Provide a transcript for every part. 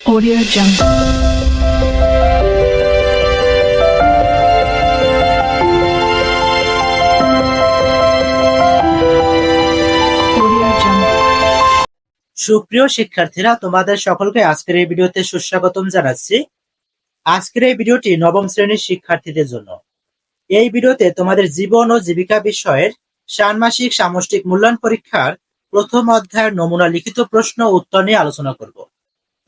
Audio Jungle. সুপ্রিয় শিক্ষার্থীরা, তোমাদের সকলকে আজকের এই ভিডিওতে সুস্বাগতম জানাচ্ছি। আজকের এই ভিডিওটি নবম শ্রেণির শিক্ষার্থীদের জন্য। এই ভিডিওতে তোমাদের জীবন ও জীবিকা বিষয়ের ষান্মাসিক সামষ্টিক মূল্যায়ন পরীক্ষার প্রথম অধ্যায়ের নমুনা লিখিত প্রশ্ন উত্তর নিয়ে আলোচনা করব।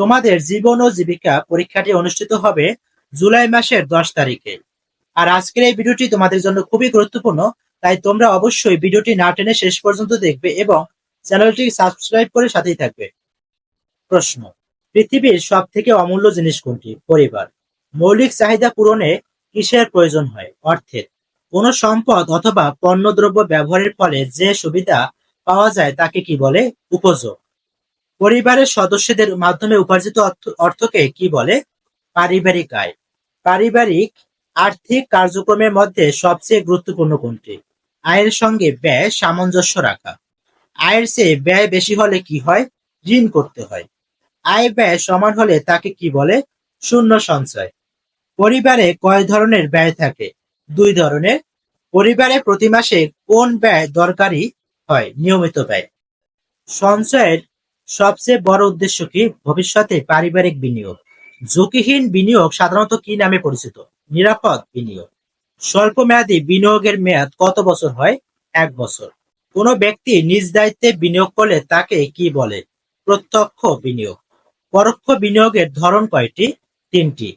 তোমাদের জীবন ও জীবিকা পরীক্ষাটি অনুষ্ঠিত হবে জুলাই মাসের দশ তারিখে। আর আজকের এই ভিডিওটি তোমাদের জন্য খুবই গুরুত্বপূর্ণ, তাই তোমরা অবশ্যই ভিডিওটি না টেনে শেষ পর্যন্ত দেখবে এবং চ্যানেলটি সাবস্ক্রাইব করে সাথেই থাকবে। প্রশ্ন, পৃথিবীর সব থেকে অমূল্য জিনিস কোনটি? পরিবার। মৌলিক চাহিদা পূরণে কিসের প্রয়োজন হয়? অর্থের। কোন সম্পদ অথবা পণ্যদ্রব্য ব্যবহারের ফলে যে সুবিধা পাওয়া যায় তাকে কি বলে? উপযোগ। পরিবারের সদস্যদের মাধ্যমে উপার্জিত অর্থ- অর্থকে কি বলে? পারিবারিক আয়। পারিবারিক আর্থিক কার্যক্রমের মধ্যে সবচেয়ে গুরুত্বপূর্ণ কোনটি? আয়ের সঙ্গে ব্যয় সামঞ্জস্য রাখা। আয়ের চেয়ে ব্যয় বেশি হলে কি হয়? ঋণ করতে হয়। আয় ব্যয় সমান হলে তাকে কি বলে? শূন্য সঞ্চয়। পরিবারে কয় ধরনের ব্যয় থাকে? দুই ধরনের। পরিবারে প্রতি মাসে কোন ব্যয় দরকারি হয়? নিয়মিত ব্যয়। সঞ্চয়ের সবচেয়ে বড় উদ্দেশ্য কি? ভবিষ্যতে পারিবারিক বিনিয়োগ। ঝুঁকিহীন বিনিয়োগ সাধারণত কি নামে পরিচিত? নিরাপদ বিনিয়োগ। স্বল্প মেয়াদী বিনিয়োগের মেয়াদ কত বছর হয়? এক বছর। কোনো ব্যক্তি নিজ দায়িত্বে বিনিয়োগ করলে তাকে কি বলে? প্রত্যক্ষ বিনিয়োগ। পরোক্ষ বিনিয়োগের ধরন কয়টি? তিনটি।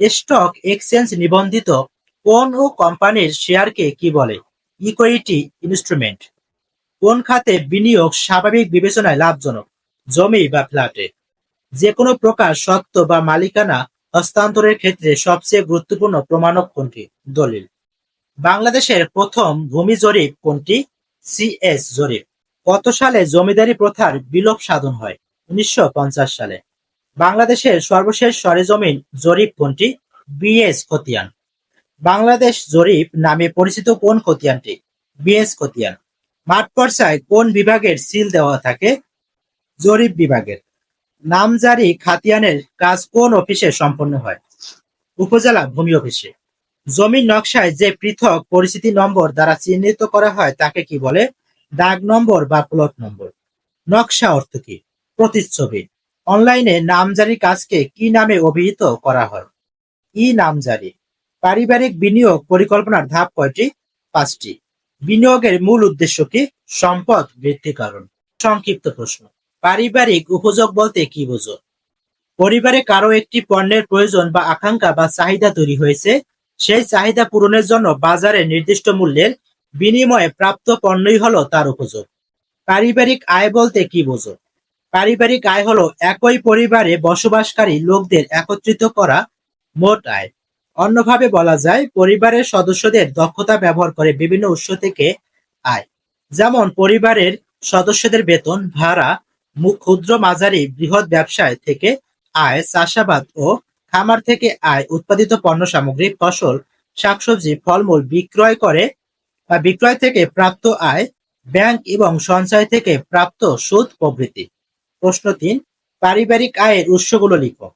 স্টক এক্সচেঞ্জ নিবন্ধিত কোন ও কোম্পানির শেয়ারকে কি বলে? Equity instrument. কোন খাতে বিনিয়োগ স্বাভাবিক বিবেচনায় লাভজনক? জমি বা ফ্ল্যাটে। যে কোনো প্রকার সত্ত্ব বা মালিকানা হস্তান্তরের ক্ষেত্রে সবচেয়ে গুরুত্বপূর্ণ প্রমাণক কোনটি? দলিল। বাংলাদেশের প্রথম ভূমি জরিপ কোনটি? সিএস জরিপ। কত সালে জমিদারি প্রথার বিলোপ সাধন হয়? উনিশশো পঞ্চাশ সালে। বাংলাদেশের সর্বশেষ সরেজমিন জরিপ কোনটি? বিএস খতিয়ান। বাংলাদেশ জরিপ নামে পরিচিত কোন খতিয়ানটি? বিএস খতিয়ান। মাঠ পর্যায়ে কোন বিভাগের সিল দেওয়া থাকে? জরিপ বিভাগের। নামজারি খাতিয়ানের কাজ কোন অফিসে সম্পন্ন হয়? উপজেলা ভূমি অফিসে। জমির নকশায় যে পৃথক পরিচিতি নম্বর দ্বারা চিহ্নিত করা হয় তাকে কি বলে? দাগ নম্বর বা প্লট নম্বর। নকশা অর্থ কি? প্রতিচ্ছবি। অনলাইনে নামজারি কাজকে কি নামে অভিহিত করা হয়? ই নামজারি। পারিবারিক বিনিয়োগ পরিকল্পনার ধাপ কয়টি? পাঁচটি। বিনিয়োগের মূল উদ্দেশ্য কি? সম্পদ বৃদ্ধিকরণ। সংক্ষিপ্ত প্রশ্ন। পারিবারিক উপযোগ বলতে কি বোঝো? পরিবারে কারও একটি পণ্যের প্রয়োজন বা আকাঙ্ক্ষা বা চাহিদা তৈরি হয়েছে, সেই চাহিদা পূরণের জন্য বাজারে নির্দিষ্ট মূল্যের বিনিময়ে প্রাপ্ত পণ্যই হলো তার উপযোগ। পারিবারিক আয় বলতে কি বোঝো? পারিবারিক আয় হলো একই পরিবারে বসবাসকারী লোকদের একত্রিত করা মোট আয়। অন্যভাবে বলা যায়, পরিবারের সদস্যদের দক্ষতা ব্যবহার করে বিভিন্ন উৎস থেকে আয়। যেমন, পরিবারের সদস্যদের বেতন, ভাড়া ক্ষুদ্র মাঝারি বৃহৎ ব্যবসায় থেকে আয়, চাষাবাদ ও খামার থেকে আয় উৎপাদিত পণ্য সামগ্রী, ফসল, শাকসবজি, ফলমূল বিক্রয় করে, বা বিক্রয় থেকে প্রাপ্ত আয়, ব্যাংক এবং সঞ্চয় থেকে প্রাপ্ত সুদ প্রভৃতি। প্রশ্ন তিন, পারিবারিক আয়ের উৎসগুলো লিখো।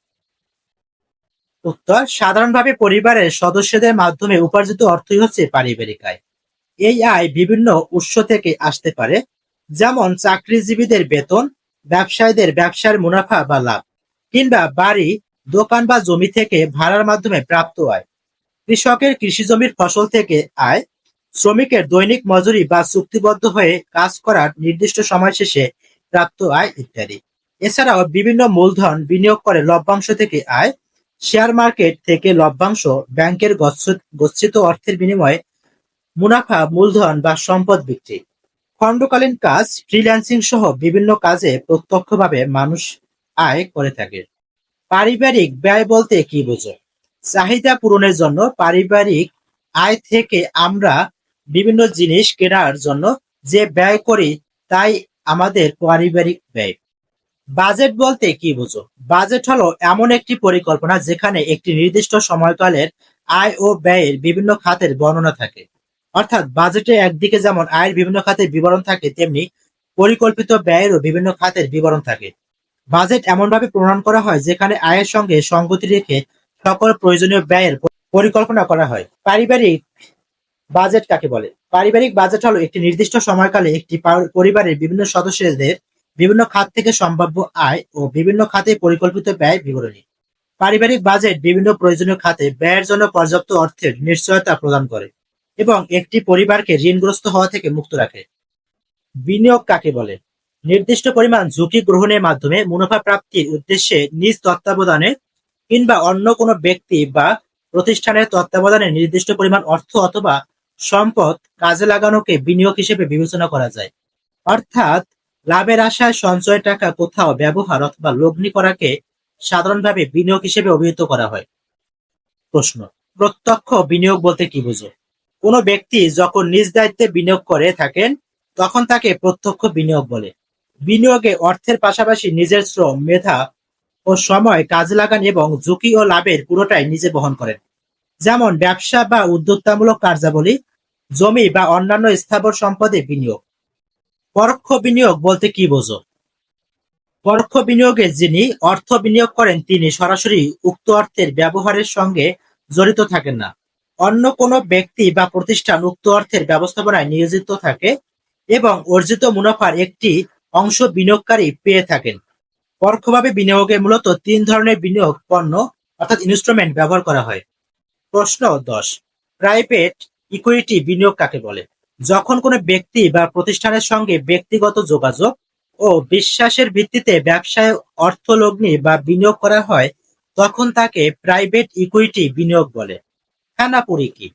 উত্তর, সাধারণভাবে পরিবারের সদস্যদের মাধ্যমে উপার্জিত অর্থই হচ্ছে পারিবারিক আয়। এই আয় বিভিন্ন উৎস থেকে আসতে পারে, যেমন চাকরিজীবীদের বেতন ব্যবসায়ীদের ব্যবসার মুনাফা বা লাভ কিংবা বাড়ি, দোকান বা জমি থেকে ভাড়ার মাধ্যমে প্রাপ্ত আয়। কৃষকের কৃষি জমির ফসল থেকে আয়। শ্রমিকের দৈনিক মজুরি বা চুক্তিবদ্ধ হয়ে কাজ করার নির্দিষ্ট সময় শেষে প্রাপ্ত আয় ইত্যাদি। এছাড়াও বিভিন্ন মূলধন বিনিয়োগ করে লভ্যাংশ থেকে আয়। শেয়ার মার্কেট থেকে লভ্যাংশ ব্যাংকের গচ্ছিত অর্থের বিনিময়ে মুনাফা, মূলধন বা সম্পদ বিক্রি। খণ্ডকালীন কাজ ফ্রিল্যান্সিং সহ বিভিন্ন কাজে প্রত্যক্ষভাবে মানুষ আয় করে থাকে। পারিবারিক ব্যয় বলতে কি বোঝো? চাহিদা পূরণের জন্য পারিবারিক আয় থেকে আমরা বিভিন্ন জিনিস কেনার জন্য যে ব্যয় করি, তাই আমাদের পারিবারিক ব্যয়। বাজেট বলতে কি বোঝো? বাজেট হলো এমন একটি পরিকল্পনা যেখানে একটি নির্দিষ্ট সময়কালের আয় ও ব্যয়ের বিভিন্ন খাতের বর্ণনা থাকে। অর্থাৎ বাজেটে একদিকে যেমন আয়ের বিভিন্ন খাতের বিবরণ থাকে, তেমনি পরিকল্পিত ব্যয়েরও বিভিন্ন খাতের বিবরণ থাকে। বাজেট এমনভাবে প্রণয়ন করা হয় যেখানে আয়ের সঙ্গে সঙ্গতি রেখে সকল প্রয়োজনীয় ব্যয়ের পরিকল্পনা করা হয়। পারিবারিক বাজেট কাকে বলে? পারিবারিক বাজেট হলো একটি নির্দিষ্ট সময়কালে একটি পরিবারের বিভিন্ন সদস্যদের বিভিন্ন খাত থেকে সম্ভাব্য আয় ও বিভিন্ন খাতে পরিকল্পিত ব্যয় বিবরণী। পারিবারিক বাজেট বিভিন্ন প্রয়োজনীয় খাতে ব্যয়ের জন্য পর্যাপ্ত অর্থের নিশ্চয়তা প্রদান করে। এবং একটি পরিবারকে ঋণগ্রস্ত হওয়া থেকে মুক্ত রাখে। বিনিয়োগ কাকে বলে? নির্দিষ্ট পরিমাণ ঝুঁকি গ্রহণের মাধ্যমে মুনাফা প্রাপ্তির উদ্দেশ্যে নিজ তত্ত্বাবধানে কিংবা অন্য কোনো ব্যক্তি বা প্রতিষ্ঠানের তত্ত্বাবধানে নির্দিষ্ট পরিমাণ অর্থ অথবা সম্পদ কাজে লাগানোকে বিনিয়োগ হিসেবে বিবেচনা করা যায়। অর্থাৎ, লাভের আশায় সঞ্চয় টাকা কোথাও ব্যবহার অথবা লগ্নি করাকে সাধারণভাবে বিনিয়োগ হিসেবে অভিহিত করা হয়। প্রশ্ন, প্রত্যক্ষ বিনিয়োগ বলতে কি বুঝো? কোনো ব্যক্তি যখন নিজ দায়িত্বে বিনিয়োগ করে থাকেন, তখন তাকে প্রত্যক্ষ বিনিয়োগ বলে। বিনিয়োগে অর্থের পাশাপাশি নিজের শ্রম, মেধা ও সময় কাজে লাগান এবং ঝুঁকি ও লাভের পুরোটাই নিজে বহন করেন। যেমন ব্যবসা বা উদ্যোক্তামূলক কার্যাবলী, জমি বা অন্যান্য স্থাবর সম্পদে বিনিয়োগ। পরোক্ষ বিনিয়োগ বলতে কি বোঝো? পরোক্ষ বিনিয়োগে যিনি অর্থ বিনিয়োগ করেন, তিনি সরাসরি উক্ত অর্থের ব্যবহারের সঙ্গে জড়িত থাকেন না। অন্য কোনো ব্যক্তি বা প্রতিষ্ঠান উক্ত অর্থের ব্যবস্থাপনায় নিয়োজিত থাকে এবং অর্জিত মুনাফার একটি অংশ বিনিয়োগকারী পেয়ে থাকেন। পরোক্ষভাবে বিনিয়োগে মূলত তিন ধরনের বিনিয়োগ পণ্য অর্থাৎ ইনস্ট্রুমেন্ট ব্যবহার করা হয়। প্রশ্ন দশ প্রাইভেট ইকুইটি বিনিয়োগ কাকে বলে? যখন কোনো ব্যক্তি বা প্রতিষ্ঠানের সঙ্গে ব্যক্তিগত যোগাযোগ ও বিশ্বাসের ভিত্তিতে ব্যবসায় অর্থলগ্নি বা বিনিয়োগ করা হয়, তখন তাকে প্রাইভেট ইকুইটি বিনিয়োগ বলে। খানাপুরি কি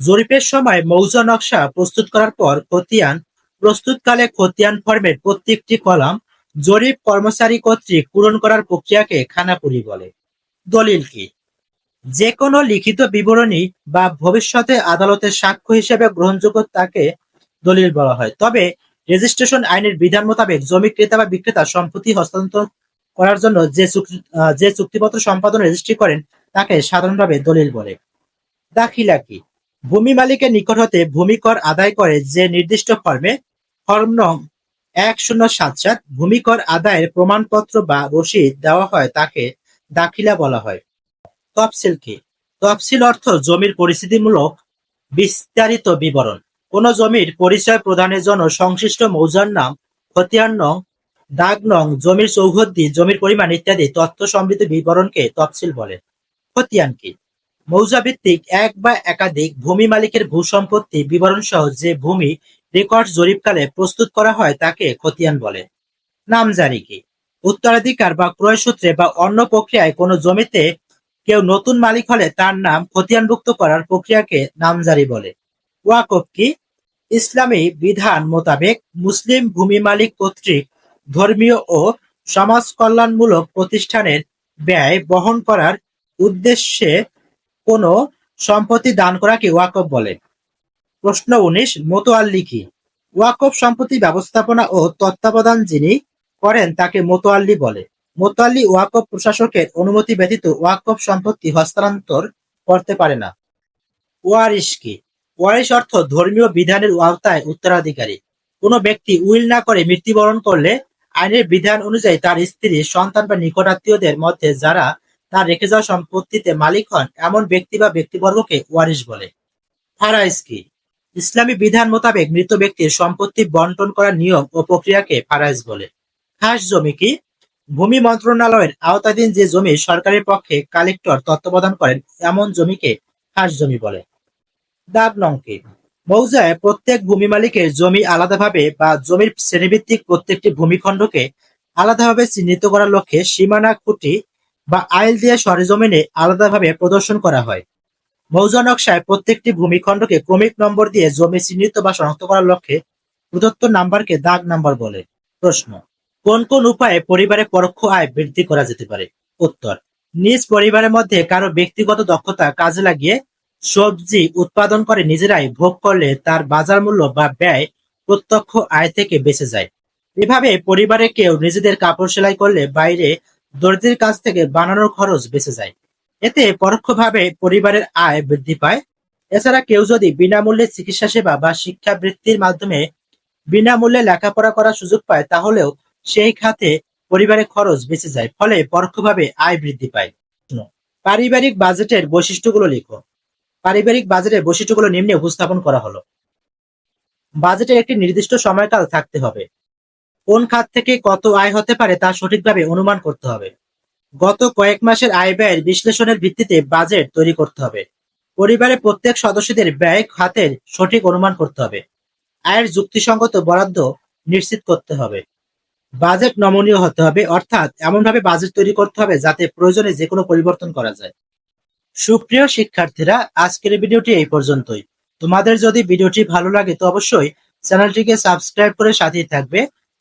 জরিপের সময় মৌজা নকশা প্রস্তুত করার পর খতিয়ান, প্রস্তুতকালে খতিয়ান ফর্মের প্রত্যেকটি কলাম জরিপ কর্মচারী কর্তৃক পূরণ করার প্রক্রিয়াকে খানাপুরি বলে। দলিল কি? যে কোনো লিখিত বিবরণী বা ভবিষ্যতে আদালতের সাক্ষ্য হিসেবে গ্রহণযোগ্য তাকে দলিল বলা হয়। তবে রেজিস্ট্রেশন আইনের বিধান মোতাবেক জমি ক্রেতা বা বিক্রেতা সম্পত্তি হস্তান্তর করার জন্য যে চুক্তি যে চুক্তিপত্র সম্পাদন রেজিস্ট্রি করেন তাকে সাধারণভাবে দলিল বলে। দাখিলা কি ভূমি মালিকের নিকট হতে ভূমি কর আদায় করে যে নির্দিষ্ট ফর্মে ফর্ম নং এক শূন্য সাত সাত ভূমি কর আদায়ের প্রমাণপত্র বা রসিদ দেওয়া হয় তাকে দাখিলা বলা হয়। তফসিল কি? তফসিল অর্থ জমির পরিস্থিতিমূলক বিস্তারিত বিবরণ। কোন জমির পরিচয় প্রদানের জন্য সংশ্লিষ্ট মৌজার নাম, খতিয়ান নং, দাগ নং, জমির চৌহদ্দি, জমির পরিমাণ ইত্যাদি তথ্য সমৃদ্ধ বিবরণকে তফসিল বলে। খতিয়ান কি? মৌজা ভিত্তিক এক বা একাধিক ভূমি মালিকের ভূসম্পত্তি বিবরণ সহ যে ভূমি রেকর্ড জরিপকালে প্রস্তুত করা হয় তাকে খতিয়ান বলে। নামজারি কি? উত্তরাধিকার বা ক্রয় সূত্রে বা অন্য প্রক্রিয়ায় কোনো জমিতে কেউ নতুন মালিক হলে তার নাম খতিয়ানভুক্ত করার প্রক্রিয়াকে নামজারি বলে। ওয়াকফ কি? ইসলামী বিধান মোতাবেক মুসলিম ভূমি মালিক কর্তৃক ধর্মীয় ও সমাজ কল্যাণমূলক প্রতিষ্ঠানের ব্যয় বহন করার উদ্দেশ্যে কোনো সম্পত্তি দান করাকে ওয়াকফ বলে? প্রশ্ন উনিশ মোতোয়াল্লি কি ওয়াকফ সম্পত্তি ব্যবস্থাপনা ও তত্ত্বাবধান যিনি করেন তাকে মোতোয়াল্লি বলে। মোতোয়াল্লি ওয়াকফ প্রশাসকের অনুমতি ব্যতীত ওয়াকফ সম্পত্তি হস্তান্তর করতে পারে না। ওয়ারিশ কি? ওয়ারিশ অর্থ ধর্মীয় বিধানের আওতায় উত্তরাধিকারী। কোনো ব্যক্তি উইল না করে মৃত্যুবরণ করলে আইনের বিধান অনুযায়ী তার স্ত্রী, সন্তান বা নিকটাত্মীয়দের মধ্যে যারা তার রেখে যাওয়া সম্পত্তিতে মালিক হন এমন ব্যক্তি বা ব্যক্তিবর্গকে ওয়ারিশ বলে। ফারাইজ কি? ইসলামী বিধান মোতাবেক মৃত ব্যক্তির সম্পত্তি বন্টন করার নিয়ম ও প্রক্রিয়াকে ফারাইজ বলে। খাস জমি কি? ভূমি মন্ত্রণালয়ের আওতাধীন যে জমি সরকারের পক্ষে কালেক্টর তত্ত্বাবধান করেন, এমন জমিকে খাস জমি বলে। দাগ নংকে মৌজায় প্রত্যেক ভূমি মালিকের জমি আলাদাভাবে বা জমির শ্রেণীভিত্তিক প্রত্যেকটি ভূমিখণ্ডকে আলাদাভাবে চিহ্নিত করার লক্ষ্যে সীমানা খুঁটি বা আইল দিয়ে সরেজমিনে আলাদাভাবে প্রদর্শন করা হয়। মৌজা নকশায় প্রত্যেকটি ভূমিখণ্ডকে ক্রমিক নম্বর দিয়ে জমি চিহ্নিত বা শনাক্ত করার লক্ষ্যে প্রদত্ত নাম্বারকে দাগ নাম্বার বলে। প্রশ্ন, কোন কোন উপায়ে পরিবারের পরোক্ষ আয় বৃদ্ধি করা যেতে পারে? উত্তর, নিজ পরিবারের মধ্যে কারও ব্যক্তিগত দক্ষতা কাজে লাগিয়ে সবজি উৎপাদন করে নিজেরাই ভোগ করলে তার বাজার মূল্য বা ব্যয় প্রত্যক্ষ আয় থেকে বেঁচে যায়। এভাবে পরিবারে কেউ নিজেদের কাপড় সেলাই করলে বাইরে দর্জির কাছ থেকে বানানোর খরচ বেঁচে যায়। এতে পরোক্ষভাবে পরিবারের আয় বৃদ্ধি পায়। এছাড়া কেউ যদি বিনামূল্যে চিকিৎসা সেবা বা শিক্ষাবৃত্তির মাধ্যমে বিনামূল্যে লেখাপড়া করার সুযোগ পায়, তাহলেও সেই খাতে পরিবারের খরচ বেঁচে যায়, ফলে পরোক্ষভাবে আয় বৃদ্ধি পায়। পারিবারিক বাজেটের বৈশিষ্ট্যগুলো লিখো। পারিবারিক বাজেটের বৈশিষ্ট্যগুলো নিম্নে উপস্থাপন করা হলো। বাজেটের একটি নির্দিষ্ট সময়কাল থাকতে হবে। কোন খাত থেকে কত আয় হতে পারে তা সঠিকভাবে অনুমান করতে হবে। গত কয়েক মাসের আয় ব্যয়ের বিশ্লেষণের ভিত্তিতে বাজেট তৈরি করতে হবে। পরিবারের প্রত্যেক সদস্যদের ব্যয় খাতের সঠিক অনুমান করতে হবে। আয়ের যুক্তিসঙ্গত বরাদ্দ নিশ্চিত করতে হবে। বাজেট নমনীয় হতে হবে, অর্থাৎ এমনভাবে বাজেট তৈরি করতে হবে যাতে প্রয়োজনে যে কোনো পরিবর্তন করা যায়। সুপ্রিয় শিক্ষার্থীরা, আজকের ভিডিওটি এই পর্যন্তই। তোমাদের যদি ভিডিওটি ভালো লাগে তো অবশ্যই চ্যানেলটিকে সাবস্ক্রাইব করে সাথেই থাকবে।